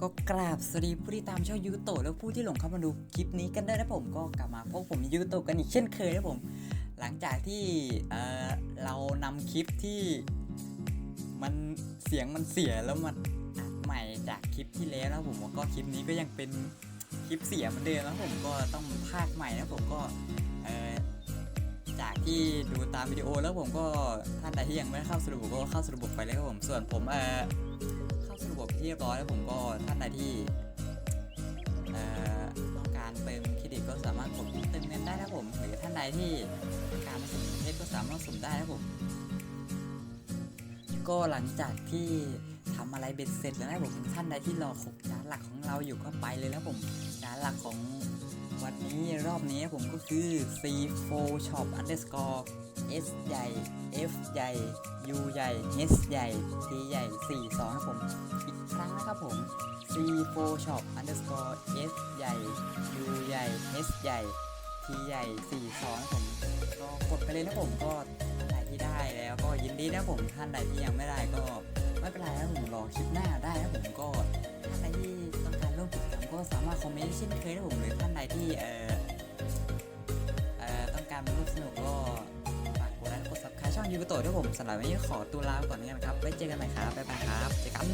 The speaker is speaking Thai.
ก็กราบสวัสดีผู้ที่ตามช่องยูโตและผู้ที่หลงเข้ามาดูคลิปนี้กันได้วยนะผมก็กลับมาพบผมยูโตกันอีกเช่นเคยนะผม หลังจากที่เเรานำคลิปที่มันเสียงมันเสียแล้วมันอัดใหม่จากคลิปที่แล้วนะผมก็คลิปนี้ก็ยังเป็นคลิปเสียเหมือนเดิมนะผมก็ต้องพากใหม่นะผมก็จากที่ดูตามวิดีโอแล้วผมก็ท่านใดที่ยังไม่เข้าสระบบก็เข้าสระบบไปเลยครับผมส่วนผมเออ เข้าสู่ระบที่เรียบร้อยแล้วผมก็ท่านใดที่ต้องการเติมเครดิตก็สามารถกดเติมเงินได้นะครับผมหรือท่านใดที่ต้องการมาสุ่มเพชรก็สามารถสุ่มได้นะครับผม ก็หลังจากที่ทำอะไรเบ็ดเสร็จแล้วนะครับผมท่านใดที่รอครบจานหลักของเราอยู่ก็ไปเลยนะครับผมจานหลักของวันนี้รอบนี้ผมก็คือ C4 Shop Underscore S ใหญ่ F ใหญ่ U ใหญ่ H ใหญ่ T ใหญ่ 42ครับผม อีกครั้งนะครับผม C4 Shop Underscore S ใหญ่ U ใหญ่ H ใหญ่ T ใหญ่ 42ครับผม ก็กดไปเลยนะผมก็ ที่ได้แล้วก็ยินดีนะผมท่านใดที่ยังไม่ได้ก็ไม่เป็นไรนะผมรอคลิปหน้าได้นะผมก็ท่านใดที่ต้องการร่วมกิจกรรมก็สามารถคอมเมนต์เช่นเคยนะผมหรือท่านใดที่เอ่อเอ่อต้องการมาร่วมสนุกก็ฝากกดไลค์กดซับสไครต์ช่องยูทูบโตด้วยผมสำหรับวันนี้ขอตัวลาไปก่อนนะครับไว้เจอกันใหม่ครับบ๊ายบายครับเจอกัน